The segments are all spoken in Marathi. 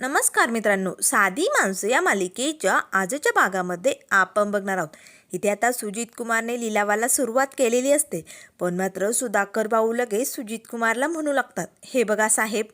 नमस्कार मित्रांनो साधी माणसं या मालिकेच्या आजच्या भागामध्ये आपण बघणार आहोत. इथे आता सुजित कुमारने लिलावाला सुरुवात केलेली असते पण मात्र सुधाकर भाऊ लगेच सुजित कुमारला म्हणू लागतात. हे बघा साहेब.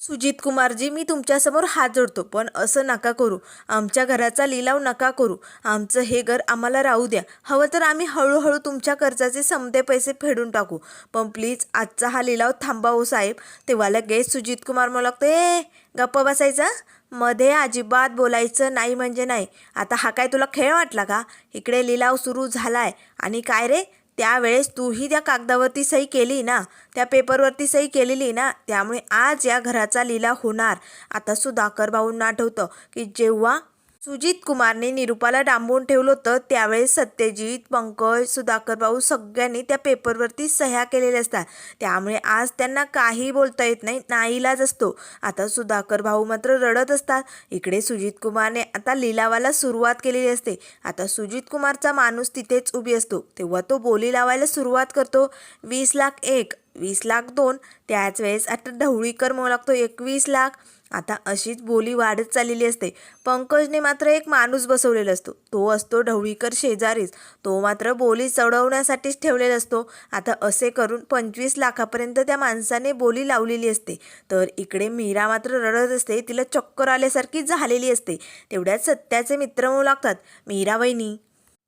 सुजित कुमारजी मी तुमच्यासमोर हात जोडतो पण असं नका करू. आमच्या घराचा लिलाव नका करू. आमचं हे घर आम्हाला राहू द्या. हवं तर आम्ही हळूहळू तुमच्या कर्जाचे समते पैसे फेडून टाकू. पण प्लीज आजचा हा लिलाव थांबावू साहेब. तेव्हा लगेच सुजित कुमार मला लागतो ए गप्प बसायचं? मध्ये अजिबात बोलायचं नाही म्हणजे नाही. आता हा काय तुला खेळ वाटला का? इकडे लिलाव सुरू झालाय. आणि काय रे? त्यावेळेस तूही त्या कागदावरती सही केली ना? त्या पेपरवरती सही केलेली ना? त्यामुळे आज या घराचा लिलाव होणार. आता सुधाकर भाऊंना आठवतं की जेव्हा सुजित कुमारने निरुपाला डांबून ठेवलं होतं. त्यावेळेस सत्यजित पंकज सुधाकर भाऊ सगळ्यांनी त्या पेपरवरती सह्या केलेल्या असतात. त्यामुळे आज त्यांना काही बोलता येत नाही नाईलाज असतो. आता सुधाकर भाऊ मात्र रडत असतात. इकडे सुजित कुमारने आता लिलावाला सुरुवात केलेली असते. आता सुजित कुमारचा माणूस तिथेच उभी असतो. तेव्हा तो बोली लावायला सुरुवात करतो. वीस लाख एक वीस लाख दोन त्याच वेळेस आता ढवळीकर म्हणू लागतो एकवीस लाख. आता अशीच बोली वाढत चाललेली असते. पंकजने मात्र एक माणूस बसवलेला असतो. तो असतो ढवळीकर शेजारीच. तो मात्र बोली चढवण्यासाठीच ठेवलेला असतो. आता असे करून पंचवीस लाखापर्यंत त्या माणसाने बोली लावलेली असते. तर इकडे मीरा मात्र रडत असते. तिला चक्कर आल्यासारखी झालेली असते. तेवढ्यात सत्याचे मित्र म्हणू लागतात. मीरा वहिनी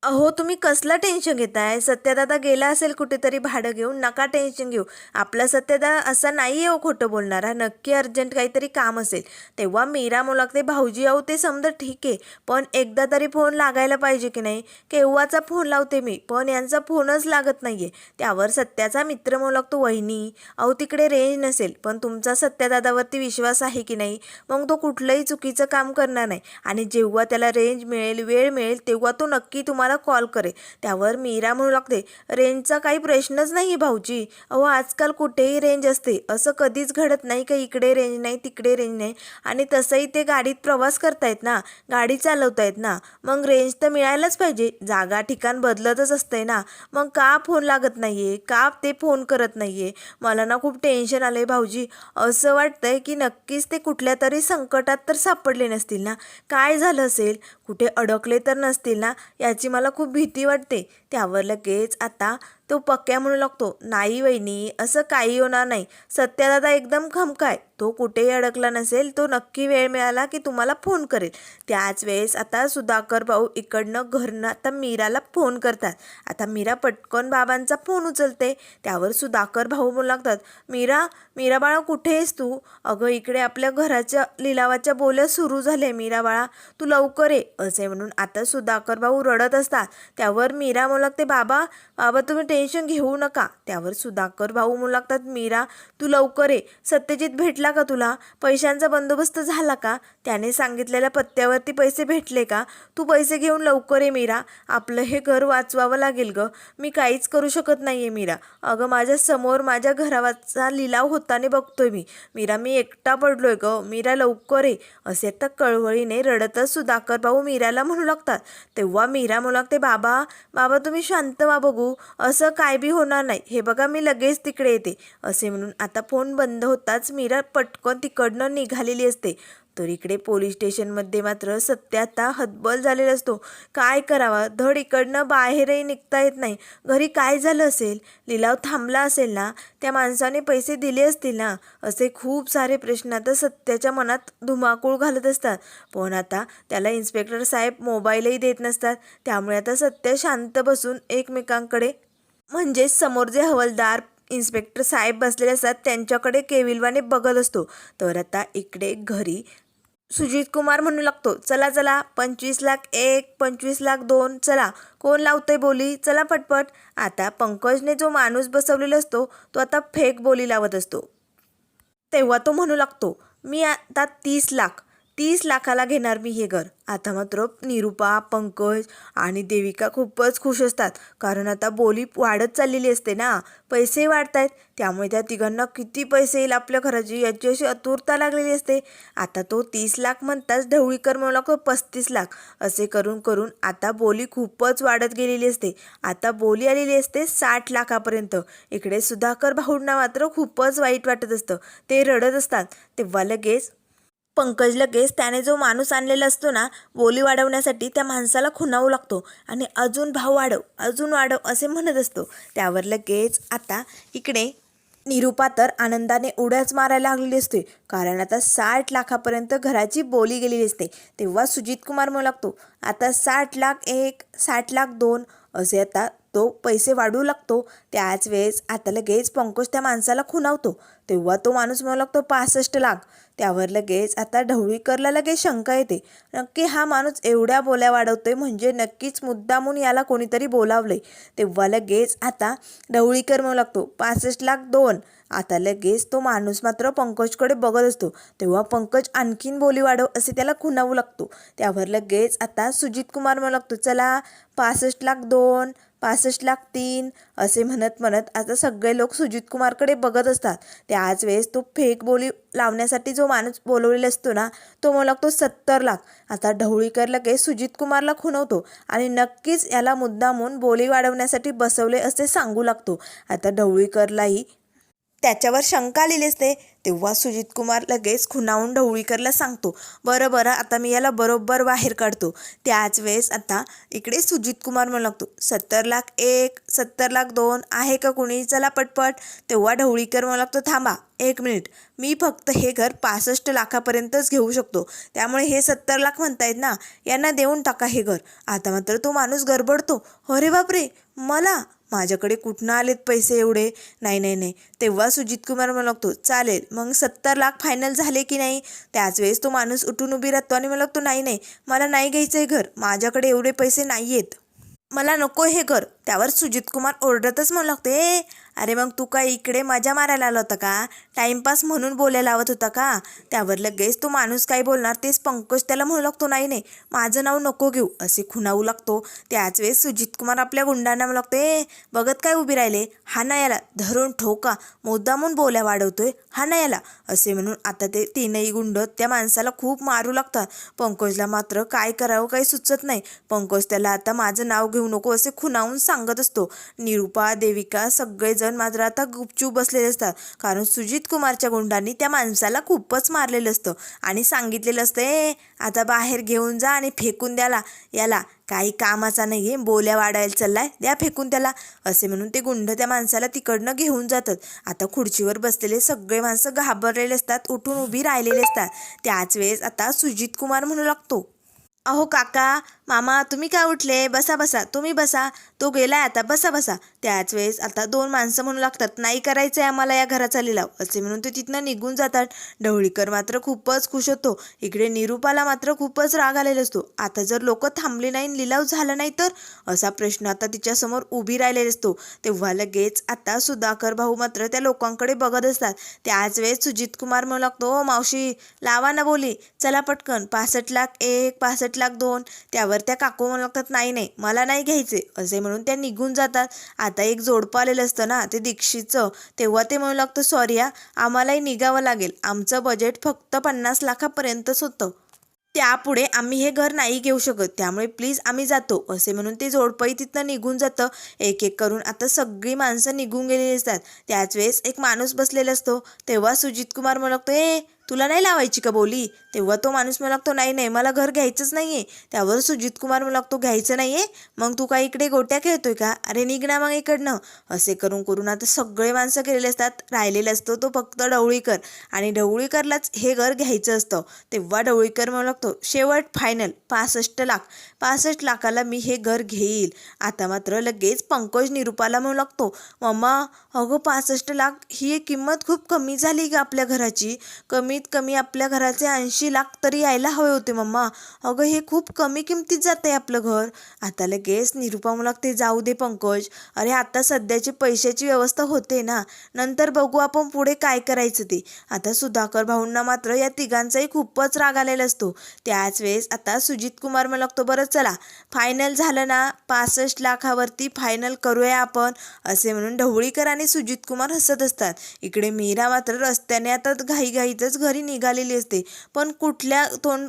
अहो तुम्ही कसलं टेन्शन घेताय? सत्यदादा गेला असेल कुठेतरी भाडं घेऊन नका टेन्शन घेऊ. आपला सत्यदा असा नाही आहे हो खोटं बोलणारा. नक्की अर्जंट काहीतरी काम असेल. तेव्हा मीरा मुलागते भाऊजी आहो ते समजा ठीक. आहे पण एकदा तरी फोन लागायला पाहिजे की नाही? केव्हाचा फोन लावते मी? पण यांचा फोनच लागत नाही आहे त्यावर सत्याचा मित्र म्हणू वहिनी. अहो तिकडे रेंज नसेल. पण तुमचा सत्यदादावरती विश्वास आहे की नाही? मग तो कुठलंही चुकीचं काम करणार नाही. आणि जेव्हा त्याला रेंज मिळेल वेळ मिळेल तेव्हा तो नक्की तुम्हाला कॉल करे त्यावर मीरा म्हणू लागते रेंजचा काही प्रश्नच नाही आहे भाऊजी. अहो आजकाल कुठेही रेंज असते. असं कधीच घडत नाही का इकडे रेंज नाही तिकडे रेंज नाही. आणि तसंही ते गाडीत प्रवास करतायत ना गाडी चालवतायत ना. मग रेंज तर मिळायलाच पाहिजे. जागा ठिकाण बदलतच असतंय ना. मग का फोन लागत नाही आहे का ते फोन करत नाही आहे मला ना खूप टेन्शन आलं आहे भाऊजी. असं वाटतंय की नक्कीच ते कुठल्या तरी संकटात तर सापडले नसतील ना. काय झालं असेल? कुठे अडकले तर नसतील ना? याची मला खूप भीती वाटते. त्यावर लगेच आता तो पक्क्या म्हणू लागतो नाही वहिनी असं काही होणार नाही. सत्यादादा एकदम खमकाय. तो कुठेही अडकला नसेल तो नक्की वेळ मिळाला की तुम्हाला फोन करेल. त्याच वेळेस आता सुधाकर भाऊ इकडनं घरनं आता मीराला फोन करतात. आता मीरा पटकन बाबांचा फोन उचलते. त्यावर सुधाकर भाऊ म्हणू लागतात मीरा मीरा बाळा कुठे आहेस तू? अगं इकडे आपल्या घराच्या लिलावाच्या बोल्या सुरू झाले मीरा बाळा. तू लवकर ये. असे म्हणून आता सुधाकर भाऊ रडत असतात. त्यावर मीरा म्हणू लागते बाबा बाबा तुम्ही टेन्शन घेऊ नका. त्यावर सुधाकर भाऊ मुलागतात लागतात मीरा तू लवकर ये. सत्यजित भेटला का तुला? पैशांचा बंदोबस्त झाला का? त्याने सांगितलेल्या पत्त्यावरती पैसे भेटले का? तू पैसे घेऊन लवकर ये मीरा. आपलं हे घर वाचवावं लागेल गं. मी काहीच करू शकत नाही आहे मीरा. अगं माझ्यासमोर माझ्या घरावाचा लिलाव होताने बघतोय मी. मीरा मी एकटा पडलोय ग. मीरा लवकर ये. असे तर कळवळीने रडतच सुधाकर भाऊ मीराला म्हणू लागतात. तेव्हा मीरा म्हणू लागते बाबा बाबा तुम्ही शांत वा बघू. असं काय बी होणार नाही. हे बघा मी लगेच तिकडे येते. असे म्हणून आता फोन बंद होताच मीरा पटकन तिकडनं निघालेली असते. तर इकडे पोलीस स्टेशनमध्ये मात्र सत्य आता हतबल झालेला असतो. काय करावा? धड इकडनं बाहेरही निघता येत नाही. घरी काय झालं असेल? लिलाव थांबला असेल ना? त्या माणसाने पैसे दिले असतील ना? असे खूप सारे प्रश्न आता सत्याच्या मनात धुमाकूळ घालत असतात. पण आता त्याला इन्स्पेक्टर साहेब मोबाईलही देत नसतात. त्यामुळे आता सत्य शांत बसून एकमेकांकडे म्हणजेच समोर जे हवलदार इन्स्पेक्टर साहेब बसलेले असतात त्यांच्याकडे केविलवाने बघत असतो. तर आता इकडे घरी सुजित कुमार म्हणू लागतो चला चला पंचवीस लाख एक पंचवीस लाख दोन चला कोण लावतंय बोली? चला पटपट. आता पंकजने जो माणूस बसवलेला असतो तो आता फेक बोली लावत असतो. तेव्हा तो म्हणू लागतो मी आता तीस लाख तीस लाखाला घेणार मी हे घर. आता मात्र निरुपा पंकज आणि देविका खूपच खुश असतात. कारण आता बोली वाढत चाललेली असते ना. पैसे वाढत आहेत त्यामुळे त्या तिघांना किती पैसे येईल आपल्या घराची याची अशी आतुरता लागलेली असते. आता तो तीस लाख म्हणताच ढवळीकर म्हणू लागतो पस्तीस लाख. असे करून करून आता बोली खूपच वाढत गेलेली असते. आता बोली आलेली असते साठ लाखापर्यंत. इकडे सुधाकर भाऊंना मात्र खूपच वाईट वाटत असतं. ते रडत असतात. तेव्हा लगेच पंकज लगेच त्याने जो माणूस आणलेला असतो ना बोली वाढवण्यासाठी त्या माणसाला खुणावू लागतो आणि अजून भाव वाढव अजून वाढव असे म्हणत असतो. त्यावर लगेच आता इकडे निरुपा तर आनंदाने उड्याच मारायला लागलेली असते. कारण आता साठ लाखापर्यंत घराची बोली गेलेली असते. तेव्हा सुजित कुमार म्हणू लागतो आता साठ लाख एक साठ लाख दोन असे आता तो पैसे वाढवू लागतो त्याच वेळेस आता लगेच पंकज त्या माणसाला खुणावतो. तेव्हा तो माणूस म्हणू लागतो पासष्ट लाख. त्यावर लगेच आता ढवळीकरला लगेच शंका येते. नक्की हा माणूस एवढ्या बोल्या वाढवतोय म्हणजे नक्कीच मुद्दामून याला कोणीतरी बोलावलंय. तेव्हा लगेच आता ढवळीकर म्हणू लागतो पासष्ट लाख दोन. आता लगेच तो माणूस मात्र पंकजकडे बघत असतो. तेव्हा पंकज आणखीन बोली वाढव असे त्याला खुणावू लागतो. त्यावर लगेच आता सुजित कुमार म्हणू लागतो चला पासष्ट लाख दोन. पासष्ट लाख तीन असे म्हणत म्हणत आता सगळे लोक सुजित कुमारकडे बघत असतात. त्याच वेळेस तो फेक बोली लावण्यासाठी जो माणूस बोलवलेला असतो ना तो म्हणू लागतो सत्तर लाख. आता ढवळीकर लगेच सुजित कुमारला खुणवतो आणि नक्कीच याला मुद्दामून बोली वाढवण्यासाठी बसवले असे सांगू लागतो. आता ढवळीकरलाही त्याच्यावर शंका आलेली असते. तेव्हा सुजित कुमार लगेच खुनावून ढवळीकरला सांगतो. बरं बरं आता मी याला बरोबर बाहेर काढतो. त्याच वेळेस आता इकडे सुजित कुमार म्हणू लागतो. सत्तर लाख एक सत्तर लाख दोन आहे का कुणी? चला पटपट. तेव्हा ढवळीकर म्हणू लागतो थांबा एक मिनिट. मी फक्त हे घर पासष्ट लाखापर्यंतच घेऊ शकतो. त्यामुळे हे सत्तर लाख म्हणतायत ना यांना देऊन टाका हे घर. आता मात्र तो माणूस गडबडतो. अरे बापरे! मला माझ्याकडे कुठनं आलेत पैसे एवढे? नाही नाही नाही. तेव्हा सुजित कुमार मला लागतो चालेल मग सत्तर लाख फायनल झाले की नाही? त्याच वेळेस तो माणूस उठून उभी राहतो आणि मला लागतो नाही नाही मला नाही घ्यायचं आहे घर. माझ्याकडे एवढे पैसे नाही आहेत मला नको हे घर. त्यावर सुजित कुमार ओरडतच म्हणू लागते अरे मग तू काय इकडे मजा मारायला आला होता का? टाइमपास म्हणून बोलायला लावत होता का? त्यावर लगेच तो माणूस काय बोलणार तेच पंकज त्याला म्हणू लागतो नाही नाही माझं नाव नको घेऊ असे खुणावू लागतो. त्याच वेळेस सुजित कुमार आपल्या गुंडांना म्हणू लागतो ए बघत काय उभी राहिले? हा ना याला धरून ठोका मुद्दामून बोल्या वाढवतोय हा ना याला असे म्हणून आता ते तीनही गुंड त्या माणसाला खूप मारू लागतात. पंकजला मात्र काय करावं काही सुचत नाही. पंकज त्याला आता माझं नाव घेऊ नको असे खुणावून सांगत असतो. निरुपा देविका सगळेजण मात्र आता गुपचूप बसलेले असतात. कारण सुजित कुमारच्या गुंडांनी त्या माणसाला खूपच मारलेलं असतं. आणि सांगितलेलं असतं ए आता बाहेर घेऊन जा आणि फेकून द्याला. याला काही कामाचा नाही आहे बोल्या वाढायला चाललाय द्या फेकून त्याला. असे म्हणून ते गुंड त्या माणसाला तिकडनं घेऊन जातात. आता खुर्चीवर बसलेले सगळे माणसं घाबरलेले असतात उठून उभी राहिलेले असतात. त्याच वेळेस आता सुजित कुमार म्हणू लागतो. अहो काका मामा तुम्ही काय उठले? बसा बसा. तुम्ही बसा. तो गेलाय आता. बसा बसा. त्याच वेळेस आता दोन माणसं म्हणू लागतात नाही करायचं आहे आम्हाला या घराचा लिलाव. असे म्हणून ते तिथनं निघून जातात. ढवळीकर मात्र खूपच खुश होतो. इकडे निरुपाला मात्र खूपच राग आलेला असतो. आता जर लोक थांबली नाही लिलाव झाला नाही तर? असा प्रश्न आता तिच्यासमोर उभी राहिलेला असतो. तेव्हा लगेच आता सुधाकर भाऊ मात्र त्या लोकांकडे बघत असतात. त्याच वेळेस सुजित कुमार म्हणू लागतो मावशी लावा ना बोली चला पटकन. पासष्ट लाख एक पासष्ट लाख दोन. त्यावर त्या काकू म्हणू लागतात नाही नाही मला नाही घ्यायचे. असे म्हणून त्या निघून जातात. आता एक जोडपं आलेलं असतं ना ते दीक्षितचं तेव्हा ते म्हणू लागतं सॉरी हा आम्हालाही निघावं लागेल. आमचं बजेट फक्त पन्नास लाखापर्यंतच होतं. त्यापुढे आम्ही हे घर नाही घेऊ शकत. त्यामुळे प्लीज आम्ही जातो. असे म्हणून ते जोडपंही तिथनं निघून जातं. एक एक करून आता सगळी माणसं निघून गेलेली असतात. त्याच वेळेस एक माणूस बसलेला असतो. तेव्हा सुजित कुमार म्हणू लागतो ए तुला नाही लावायची का बोली? तेव्हा तो माणूस म्हणू लागतो नाही नाही मला घर घ्यायचंच नाही आहे त्यावर सुजित कुमार म्हणू लागतो घ्यायचं नाही आहे मग तू काय इकडे गोट्या खेळतोय का? अरे निघणा मग इकडनं. असे करून करून आता सगळे माणसं गेलेले असतात. राहिलेले असतो तो फक्त ढवळीकर. आणि ढवळीकरलाच हे घर घ्यायचं असतं. तेव्हा ढवळीकर म्हणू लागतो शेवट फायनल पासष्ट लाख. पासष्ट लाखाला मी हे घर घेईल. आता मात्र लगेच पंकज निरुपाला म्हणू लागतो मम्मा अगं पासष्ट लाख ही किंमत खूप कमी झाली का आपल्या घराची. कमी कमीत कमी आपल्या घराचे ऐंशी लाख तरी यायला हवे होते मम्मा. अगं हे खूप कमी किमतीत जाते आपलं घर. आता लगेच निरुपा मला ते जाऊ दे पंकज. अरे आता सध्याची पैशाची व्यवस्था होते ना. नंतर बघू आपण पुढे काय करायचं ते. आता सुधाकर भाऊंना मात्र या तिघांचाही खूपच राग आलेला असतो. त्याच वेळेस आता सुजित कुमार मला लागतो बरं चला. फायनल झालं ना? पासष्ट लाखावरती फायनल करूया आपण असे म्हणून ढवळीकर आणि सुजित कुमार हसत असतात. इकडे मीरा मात्र रस्त्याने आता घाईघाईतच घरी निघालेली असते. पण कुठल्या तोंड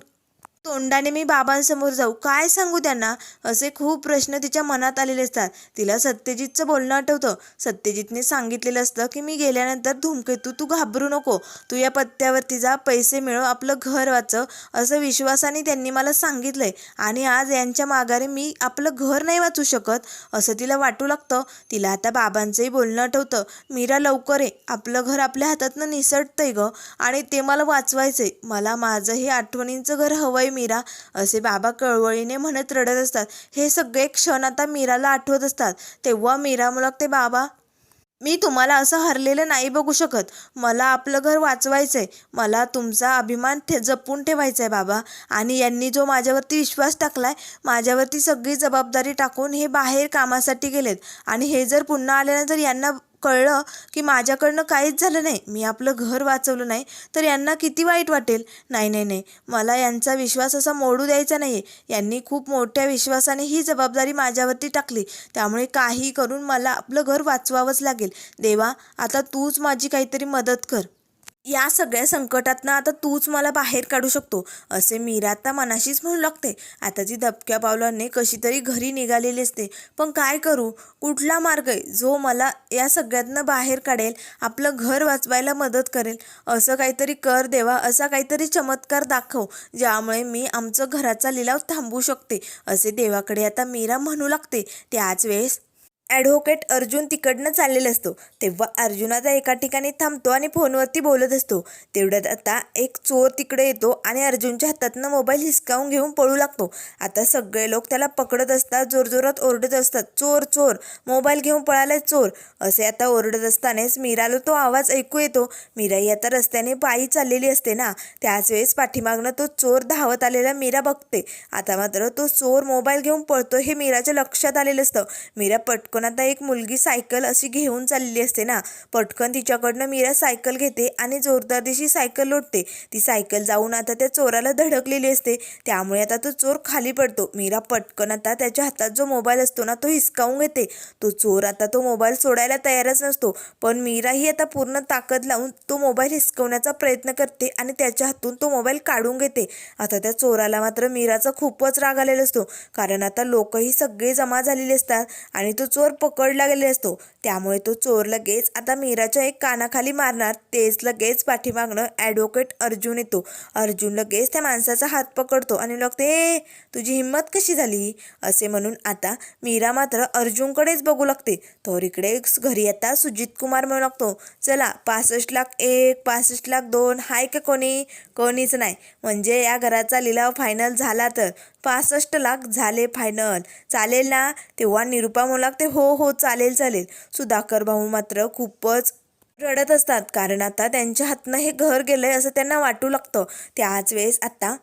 तोंडाने मी बाबांसमोर जाऊ? काय सांगू त्यांना? असे खूप प्रश्न तिच्या मनात आलेले असतात. तिला सत्यजितचं बोलणं आठवतं. सत्यजितने सांगितलेलं असतं की मी गेल्यानंतर धूमकेतू तू घाबरू नको. तू या पत्त्यावरती जा. पैसे मिळव. आपलं घर वाचव. असं विश्वासाने त्यांनी मला सांगितलंय. आणि आज यांच्या माघारी मी आपलं घर नाही वाचू शकत असं तिला वाटू लागतं. तिला आता बाबांचंही बोलणं आठवतं. मीरा लवकर आहे आपलं घर आपल्या हातातनं निसटतंय ग. आणि ते मला वाचवायचंय. मला माझं हे आठवणींचं घर हवंय मीरा असे बाबा कळवळीने म्हणत रडत असतात. हे सगळे क्षण आता मीराला आठवत असतात. तेव्हा मीरा ते बाबा मी तुम्हाला असं हरलेलं नाही बघू शकत. मला आपलं घर वाचवायचं आहे मला तुमचा अभिमान ठे जपून ठेवायचा आहे बाबा. आणि यांनी जो माझ्यावरती विश्वास टाकलाय माझ्यावरती सगळी जबाबदारी टाकून हे बाहेर कामासाठी गेलेत. आणि हे जर पुन्हा आल्यानंतर यांना कळलं की माझ्याकडनं काहीच झालं नाही. मी आपलं घर वाचवलं नाही तर यांना किती वाईट वाटेल? नाही नाही नाही. मला यांचा विश्वास असा मोडू द्यायचा नाही आहे यांनी खूप मोठ्या विश्वासाने ही जबाबदारी माझ्यावरती टाकली. त्यामुळे काही करून मला आपलं घर वाचवावंच लागेल. देवा आता तूच माझी काहीतरी मदत कर. या सगळ्या संकटातनं आता तूच मला बाहेर काढू शकतो. असे मीरा आता मनाशीच म्हणू लागते. आता ती दबक्या पावलांनी कशी तरी घरी निघालेली असते. पण काय करू? कुठला मार्ग आहे? जो मला या सगळ्यातनं बाहेर काढेल आपलं घर वाचवायला मदत करेल. असं काहीतरी कर देवा असा काहीतरी चमत्कार दाखव ज्यामुळे मी आमचं घराचा लिलाव थांबवू शकते. असे देवाकडे आता मीरा म्हणू लागते. त्याच वेळेस ॲडव्होकेट अर्जुन तिकडनं चाललेला असतो. तेव्हा अर्जुन आता एका ठिकाणी थांबतो आणि फोनवरती बोलत असतो. तेवढ्यात आता एक चोर तिकडे येतो आणि अर्जुनच्या हातातनं मोबाईल हिसकावून घेऊन पळू लागतो. आता सगळे लोक त्याला पकडत असतात जोरजोरात ओरडत असतात. चोर चोर मोबाईल घेऊन पळालाय चोर. असे आता ओरडत असतानाच मीराला तो आवाज ऐकू येतो. मीराही आता रस्त्याने पायी चाललेली असते ना. त्याच वेळेस पाठीमागनं तो चोर धावत आलेला मीरा बघते. आता मात्र तो चोर मोबाईल घेऊन पळतो हे मीराच्या लक्षात आलेलं असतं. मीरा पटकन आता एक मुलगी सायकल अशी घेऊन चाललेली असते ना पटकन तिच्याकडनं मीरा सायकल घेते आणि जोरदार दिशी सायकल लोटते ती सायकल जाऊन आता त्या चोराला धडकलेली असते. त्यामुळे आता तो चोर खाली पडतो. मीरा पटकन आता त्याच्या हातात जो मोबाईल असतो ना तो हिसकावून घेते. तो चोर आता तो मोबाईल सोडायला तयारच नसतो. पण मीरा ही आता पूर्ण ताकद लावून तो मोबाईल हिसकवण्याचा प्रयत्न करते आणि त्याच्या हातून तो मोबाईल काढून घेते. आता त्या चोराला मात्र मीराचा खूपच राग आलेला असतो. कारण आता लोकही सगळे जमा झालेले असतात आणि तो चोर पकडला गेलेला असतो. त्यामुळे तो चोर लगेच आता मीराच्या एक कानाखाली मारणार. तेच लगेच पाठीमागणं ॲडव्होकेट अर्जुन येतो. अर्जुन लगेच त्या माणसाचा हात पकडतो आणि लागते तुझी हिंमत कशी झाली? असे म्हणून आता मीरा मात्र अर्जुनकडेच बघू लागते. तर इकडे घरी आता सुजित कुमार म्हणू लागतो चला पासष्ट लाख एक पासष्ट लाख दोन हाय का कोणी? कोणीच नाही. म्हणजे या घराचा लिलाव फायनल झाला तर. पासष्ट लाख झाले फायनल. चालेल ना? तेव्हा निरुपा म्हणू लागते हो हो चालेल चालेल. सुधाकर भाऊ मात्र खूपच रडत असतात कारण आता त्यांच्या हातनं हे घर गेलंय असं त्यांना वाटू लागतं. त्याच वेळेस आता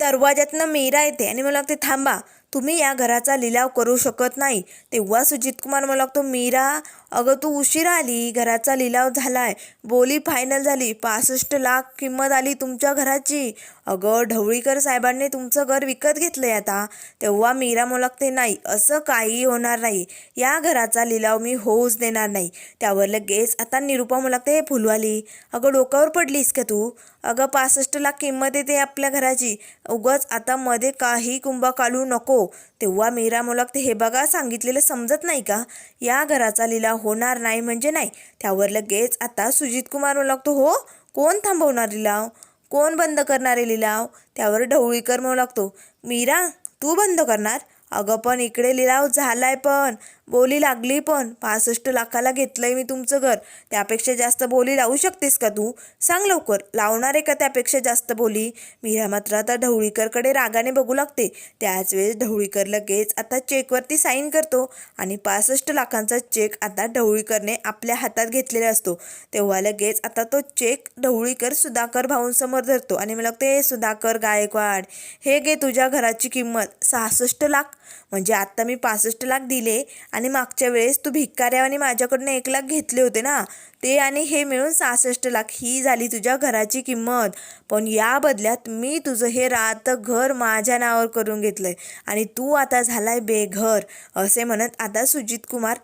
दरवाज्यातनं मीरा येते आणि मला लागते थांबा तुम्ही या घराचा लिलाव करू शकत नाही. तेव्हा सुजित कुमार मला लागतो मीरा अगं तू उशीर आली. घराचा लिलाव झालाय. बोली फायनल झाली. पासष्ट लाख किंमत आली तुमच्या घराची. अगं ढवळीकर साहेबांनी तुमचं घर विकत घेतलंय आता. तेव्हा मीरा लागते नाही. असं काही होणार नाही. या घराचा लिलाव मी होऊच देणार नाही. त्यावर लगेच आता निरुपा लागते फुलवाली. अगं डोक्यावर पडलीस का तू? अगं पासष्ट लाख किंमत येते आपल्या घराची. उगाच आता मध्ये काही कुंभ काढू नको. तेव्हा मीरा लागते हे बघा सांगितलेलं समजत नाही का? या घराचा लिलाव होणार नाही म्हणजे नाही. त्यावर लगेच आता सुजित कुमार लागतो हो. कोण थांबवणार लिलाव? कोण बंद करणारे लिलाव? त्यावर ढवळीकर म्हणू लागतो मीरा तू बंद करणार? अगं पण इकडे लिलाव झालाय पण. बोली लागली पण पासष्ट लाखाला घेतलंय मी तुमचं घर. त्यापेक्षा जास्त बोली लावू शकतेस का तू? सांग लवकर. लावणार आहे का त्यापेक्षा जास्त बोली? मीरा मात्र आता ढवळीकरकडे रागाने बघू लागते. त्याच वेळेस ढवळीकर लगेच आता चेकवरती साईन करतो आणि पासष्ट लाखांचा चेक आता ढवळीकरने आपल्या हातात घेतलेला असतो. तेव्हा लगेच आता तो चेक ढवळीकर सुधाकर भाऊंसमोर धरतो आणि मला ते सुधाकर गायकवाड हे घे तुझ्या घराची किंमत सहासष्ट लाख. म्हणजे आत्ता मी पासष्ट लाख दिले आणि आणि मागच्या वेळेस तू भिक्काऱ्यावाने माझ्याकडनं एक लाख घेतले होते ना ते आणि हे मिळून सहासष्ट लाख ही झाली तुझ्या घराची किंमत. पण या बदल्यात मी तुझं हे राहतं घर माझ्या नावावर करून घेतलंय आणि तू आता झालाय बेघर असे म्हणत आता सुजित कुमार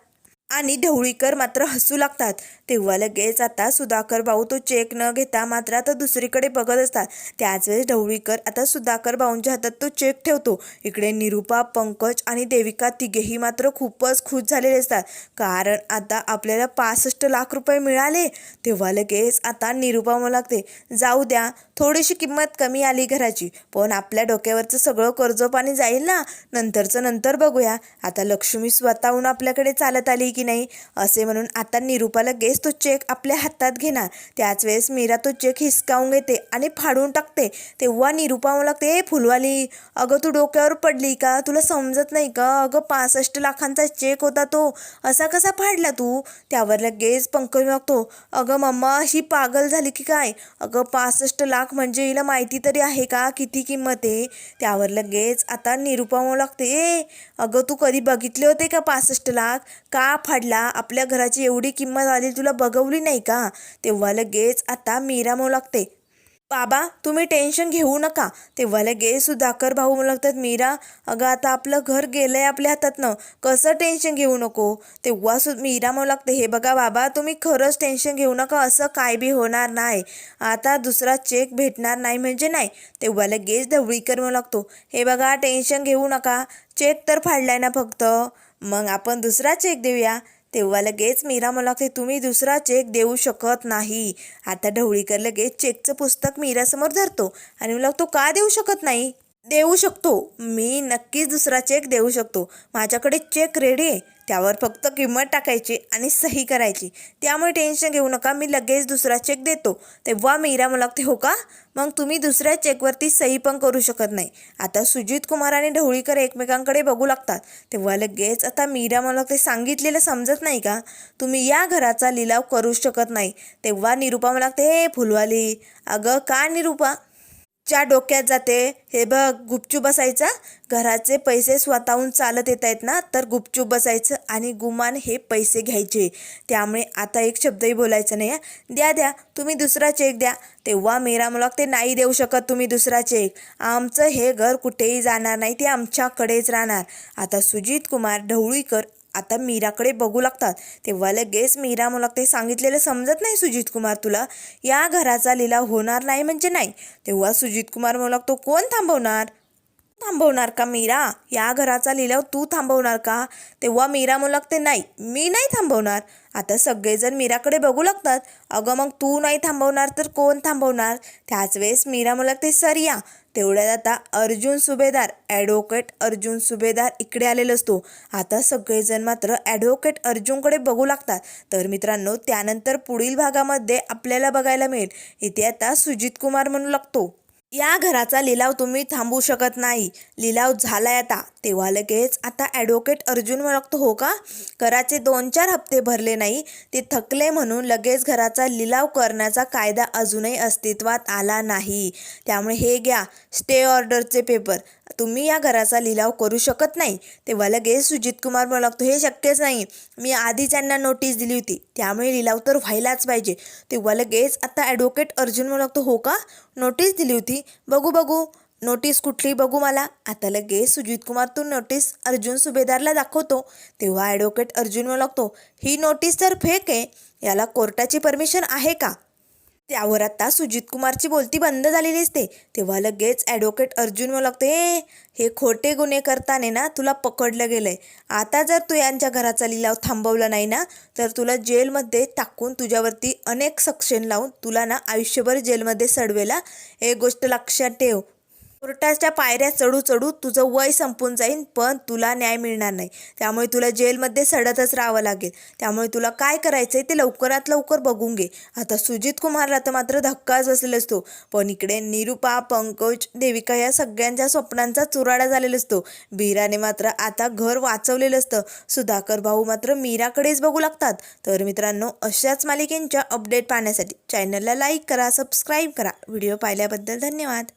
आणि ढवळीकर मात्र हसू लागतात. तेव्हा लगेच आता सुधाकर भाऊ तो चेक न घेता मात्र आता दुसरीकडे बघत असतात. त्याच वेळेस ढवळीकर आता सुधाकर भाऊंच्या हातात तो चेक ठेवतो. इकडे निरुपा पंकज आणि देविका तिघेही मात्र खूपच खुश झालेले असतात. कारण आता आपल्याला पासष्ट लाख रुपये मिळाले. तेव्हा लगेच आता निरुपा म्हणू लागते जाऊ द्या थोडीशी किंमत कमी आली घराची. पण आपल्या डोक्यावरचं सगळं कर्ज पाणी जाईल ना? नंतरचं नंतर बघूया. आता लक्ष्मी स्वतःहून आपल्याकडे चालत आली की नाही? असे म्हणून आता निरुपा लगेच तो चेक आपल्या हातात घेणार. त्याच वेळेस मीरा तो चेक हिसकावून घेते आणि फाडून टाकते. तेव्हा निरुपा म्हणू लागते ए फुलवाली अगं तू डोक्यावर पडली का? तुला समजत नाही का? अगं पासष्ट लाखांचा चेक होता तो. असा कसा फाडला तू? त्यावर लगेच पंकज मागतो अगं मम्मा ही पागल झाली की काय? अगं पासष्ट लाख म्हणजे हिला माहिती तरी आहे का? किती किंमत आहे? त्यावर लगेच आता निरुपा म्हणू लागते. ए अगं तू कधी बघितले होते का पासष्ट लाख? का फाडला? आपल्या घराची एवढी किंमत आली तुला बघवली नाही का? तेव्हा लगेच आता मीरा म्हणू लागते. बाबा तुम्ही टेन्शन घेऊ नका. तेव्हा लगेच कर भाऊ म्हणू लागतात मीरा अगं आता आपलं घर गेलंय आपल्या हातातनं. कसं टेन्शन घेऊ नको? तेव्हा सु मीरा म्हणू लागते हे बघा बाबा तुम्ही खरंच टेन्शन घेऊ नका. असं काय बी होणार नाही. आता दुसरा चेक भेटणार नाही म्हणजे नाही. तेव्हा लगेच ढवळीकर म्हणू लागतो हे बघा टेन्शन घेऊ नका. चेक तर फाडलाय ना फक्त. मग आपण दुसरा चेक देऊया. तेव्हा लगेच मीरा मला लागते तुम्ही दुसरा चेक देऊ शकत नाही. आता ढवळीकर लगेच चेकचं पुस्तक मीरासमोर धरतो आणि मला तो का देऊ शकत नाही? देऊ शकतो. मी नक्कीच दुसरा चेक देऊ शकतो. माझ्याकडे चेक रेडी आहे. त्यावर फक्त किंमत टाकायची आणि सही करायची. त्यामुळे टेन्शन घेऊ नका मी लगेच दुसरा चेक देतो. तेव्हा मीरा मला ते हो का? मग तुम्ही दुसऱ्या चेकवरती सही पण करू शकत नाही. आता सुजित कुमार आणि ढवळीकर एकमेकांकडे बघू लागतात. तेव्हा लगेच आता मीरा मला ते सांगितलेलं समजत नाही का? तुम्ही या घराचा लिलाव करू शकत नाही. तेव्हा निरुपा मला लागते हे फुलवाली अगं का निरुपा? च्या डोक्यात जाते. हे बघ गुपचूप बसायचा घराचे पैसे स्वतःहून चालत येत आहेत ना तर गुपचूप बसायचं आणि गुमान हे पैसे घ्यायचे. त्यामुळे आता एक शब्दही बोलायचं नाही हं. द्या द्या तुम्ही दुसरा चेक द्या. तेव्हा मेरा मुलाक ते नाही देऊ शकत तुम्ही दुसरा चेक आमचं हे घर कुठेही जाणार नाही ते आमच्याकडेच राहणार. आता सुजित कुमार ढवळीकर आता मीराकडे बघू लागतात. तेव्हा लगेच मीरा मला ते सांगितलेलं समजत नाही सुजित कुमार तुला. या घराचा लिलाव होणार नाही म्हणजे नाही. तेव्हा सुजित कुमार मला तो कोण थांबवणार? थांबवणार का मीरा? या घराचा लिलाव तू थांबवणार का? तेव्हा मीरा म्हणू लागते नाही मी नाही थांबवणार. आता सगळेजण मीराकडे बघू लागतात. अगं मग तू नाही थांबवणार तर कोण थांबवणार? त्याच वेळेस मीरा म्हणू लागते सर या तेवढ्यात आता अर्जुन सुभेदार ॲडव्होकेट अर्जुन सुभेदार इकडे आलेला असतो. आता सगळेजण मात्र ॲडव्होकेट अर्जुनकडे बघू लागतात. तर मित्रांनो त्यानंतर पुढील भागामध्ये आपल्याला बघायला मिळेल. इथे आता सुजित कुमार म्हणू लागतो. या घराचा लिलाव तुम्ही थांबवू शकत नाही. लिलाव झालाय आता. तेव्हा लगेच आता ॲडव्होकेट अर्जुन लागतो हो का? घराचे दोन चार हप्ते भरले नाही. ते थकले म्हणून लगेच घराचा लिलाव करण्याचा कायदा अजूनही अस्तित्वात आला नाही. त्यामुळे हे घ्या. स्टे ऑर्डरचे पेपर तुम्ही या घराचा लिलाव करू शकत नाही. तेव्हा लगेच सुजित कुमार म्हणू लागतो हे शक्यच नाही. मी आधीच यांना नोटीस दिली होती. त्यामुळे लिलाव तर व्हायलाच पाहिजे. तेव्हा लगेच आता ॲडव्होकेट अर्जुन म्हणू लागतो हो का? नोटीस दिली होती. बघू बघू. नोटीस कुठली बघू मला. आता लगेच सुजित कुमार तू नोटीस अर्जुन सुभेदारला दाखवतो. तेव्हा ॲडव्होकेट अर्जुन म्हणू लागतो ही नोटीस तर फेक आहे. याला कोर्टाची परमिशन आहे का? त्यावर आता सुजित कुमारची बोलती बंद झालेली असते. तेव्हा लगेच ॲडव्होकेट अर्जुन म्हणू हे हे खोटे गुन्हे करताना ना तुला पकडलं गेलंय. आता जर तू यांच्या घराचा लिलाव थांबवला नाही ना तर तुला जेलमध्ये टाकून तुझ्यावरती अनेक सक्शन लावून तुला ना आयुष्यभर जेलमध्ये सडवेला एक गोष्ट लक्षात ठेव कोर्टाच्या पायऱ्या चढू चढू तुझं वय संपून जाईल पण तुला न्याय मिळणार नाही. त्यामुळे तुला जेलमध्ये सडतच राहावं लागेल. त्यामुळे तुला काय करायचंय ते लवकरात लवकर बघून घे. आता सुजित कुमारला तर मात्र धक्काच बसलेला असतो पण इकडे निरुपा पंकज देविका या सगळ्यांच्या स्वप्नांचा चुराडा झालेला असतो. बीराने मात्र आता घर वाचवलेलं असतं. सुधाकर भाऊ मात्र मीराकडेच बघू लागतात. तर मित्रांनो अशाच मालिकेंच्या अपडेट पाहण्यासाठी चॅनलला लाईक करा सबस्क्राईब करा. व्हिडिओ पाहिल्याबद्दल धन्यवाद.